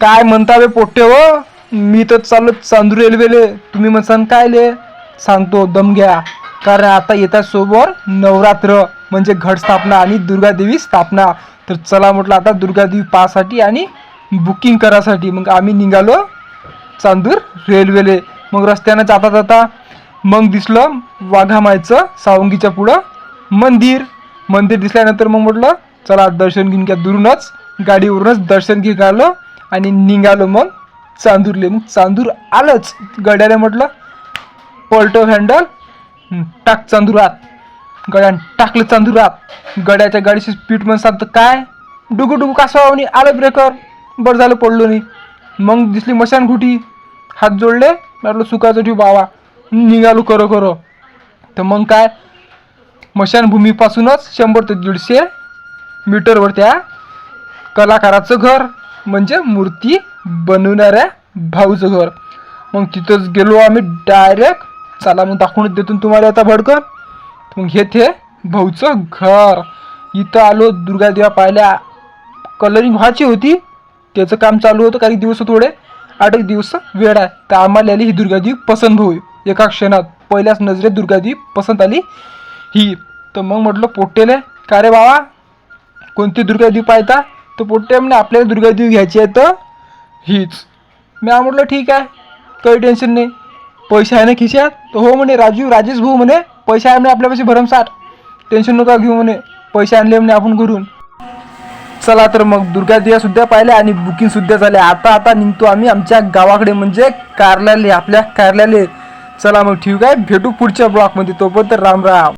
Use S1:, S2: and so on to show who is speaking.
S1: काय म्हणता बे पोट्टे हो? मी तर चाललो चांदूर रेल्वेले. तुम्ही म्हणसान काय ले सांगतो दम घ्या. कारण आता येतात सोबत नवरात्र म्हणजे घट स्थापना आणि दुर्गादेवी स्थापना. तर चला म्हटलं आता दुर्गादेवी पाहासाठी आणि बुकिंग करासाठी. मग आम्ही निघालो चांदूर रेल्वेले. मग रस्त्यानं जाता जाता मग दिसलं वाघामायचं सावंगीच्या पुढं मंदिर. मंदिर दिसल्यानंतर मग म्हटलं चला दर्शन घेऊन घ्या. दुरूनच गाडीवरूनच दर्शन घेऊन घालो आणि निघालो मग चांदूरले. मग चांदूर आलंच. गड्याला म्हटलं पलटो हँडल. टाक टाक चांदुरात गड्यान टाकलं चांदुरात गड्याच्या गाडीची स्पीड पण सांगतं काय? डुगू डुगू कासवा आणि आलं ब्रेकर बरं झालं पडलो नाही. मग दिसली मशान घुटी. हात जोडले म्हटलं सुखाचं ठेव बावा. निघालो करो करो तर मग काय? मशानभूमीपासूनच शंभर ते दीडशे मीटरवर त्या कलाकाराचं घर. म्हणजे मूर्ती बनवणाऱ्या भाऊचं घर मग तिथंच गेलो आम्ही डायरेक्ट चला मग दाखवून देतो तुम्हाला आता भडकन. मग हे ते भाऊचं घर. इथं आलो दुर्गादेवा पाहिल्या. कलरिंग व्हायची होती. त्याचं काम चालू होतं काही दिवस थोडे. आठ एक दिवस वेळ आहे. तर आम्हाला आली ही दुर्गादेवी पसंत होई एका क्षणात. पहिल्याच नजरेत दुर्गादेवी पसंत आली ही. तर मग म्हटलं पोट्टेले का रे बाबा? कोणती दुर्गादेवी पाहता? तर पोट्टे म्हणे आपल्याला दुर्गादेवी घ्यायची आहे तर? हीच. मी म्हटलं ठीक आहे काही टेन्शन नाही. पैसे आहे ना खिशात? तर हो म्हणे राजू राजेश भाऊ म्हणे पैसे आहे म्हणे आपल्यापाशी भरमसाठ. टेन्शन नका घेऊ म्हणे पैसे आणले म्हणे आपण घरून. चला तर मग दुर्गा सुद्धा पाहिल्या आणि बुकिंगसुद्धा झाले आता आता निघतो आम्ही आमच्या गावाकडे म्हणजे कार्यालय आपल्या कार्यालय. चला मग ठीक आहे भेटू पुढच्या ब्लॉकमध्ये तोपर्यंत राम राम.